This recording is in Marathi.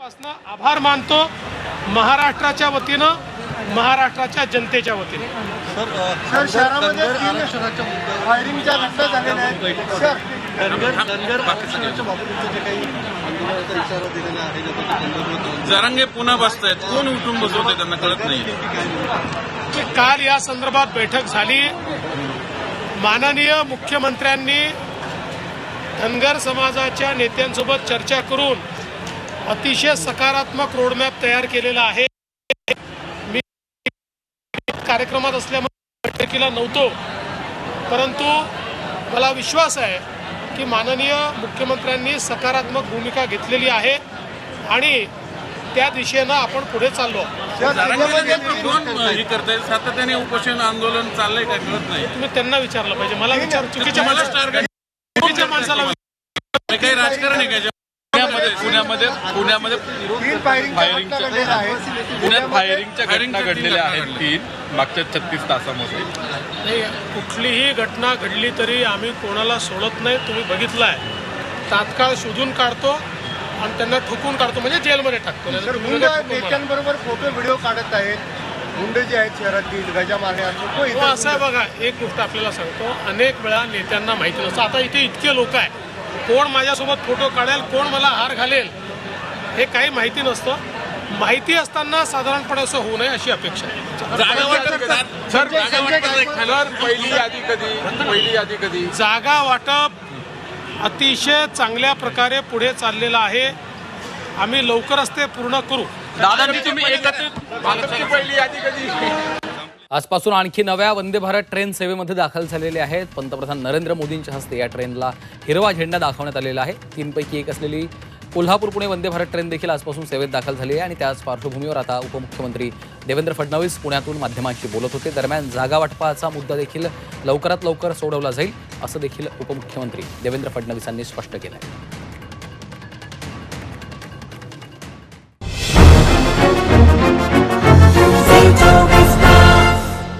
पासनं आभार मानतो महाराष्ट्राच्या वतीनं महाराष्ट्राच्या जनतेच्या वतीने. सर शहरामध्ये फायरिंगच्या घटना झालेल्या आहेत. सर. धनगर धनगर आरक्षणाच्या बाबतीतचं जे काही आंदोलनाचा इशारा दिलेला आहे ज्याचा संदर्भ होतो जरांगे पुन्हा बसतायत. कोण उठून बसवतंय त्यांना कळत नाही. की काल या संदर्भात बैठक झाली. माननीय मुख्यमंत्र्यांनी धनगर समाजाच्या नेत्यांसोबत चर्चा करून अतिशय सकारात्मक रोडमॅप तयार केलेला आहे. मी कार्यक्रमात असल्यामुळे बैठकीला नव्हतो. परंतु मला विश्वास आहे की माननीय मुख्यमंत्र्यांनी सकारात्मक भूमिका घेतलेली आहे आणि त्या दिशेनं आपण पुढे चाललो सातत्याने उपोषण आंदोलन चाललंय काय कळत नाही. तुम्ही त्यांना विचारलं पाहिजे. मला विचार चुकीच्या माणसाला काही राजकारण आहे का? पुण्यामध्ये पुण्यामध्ये पुण्यामध्ये पुण्यात फायरिंगच्या घटना घडलेल्या आहेत तीन. मागच्या छत्तीस तासामध्ये. नाही कुठलीही घटना घडली तरी आम्ही कोणाला सोडत नाही. तुम्ही बघितलं आहे तात्काळ शोधून काढतो आणि त्यांना ठोकून काढतो. म्हणजे जेलमध्ये टाकतो. नेत्यांबरोबर फोटो व्हिडिओ काढत आहेत. गुंड जे आहेत शहरातील गजा मारणे हो असं आहे बघा. एक गोष्ट आपल्याला सांगतो. अनेक वेळा नेत्यांना माहिती नसतं. आता इथे इतके लोक आहे कोण माझ्यासोबत फोटो काढेल कोण मला हार घालेल हे काही माहिती नसतं. माहिती असताना साधारणपणे असं होऊ नये अशी अपेक्षा आहे. जागा वाटप अतिशय चांगल्या प्रकारे पुढे चाललेलं आहे. आम्ही लवकरच ते पूर्ण करू. दादाजी तुम्ही एकत्रित पहिली यादी कधी? आजपासून आणखी नव्या वंदे भारत ट्रेन सेवेमध्ये दाखल झालेले आहेत. पंतप्रधान नरेंद्र मोदींच्या हस्ते या ट्रेनला हिरवा झेंडा दाखवण्यात आलेला आहे. तीनपैकी एक असलेली कोल्हापूर पुणे वंदे भारत ट्रेन देखील आजपासून सेवेत दाखल झाली आहे आणि त्याच पार्श्वभूमीवर आता उपमुख्यमंत्री देवेंद्र फडणवीस पुण्यातून माध्यमांशी बोलत होते. दरम्यान जागा वाटपाचा मुद्दा देखील लवकरात लवकर सोडवला जाईल असं देखील उपमुख्यमंत्री देवेंद्र फडणवीसांनी स्पष्ट केलं आहे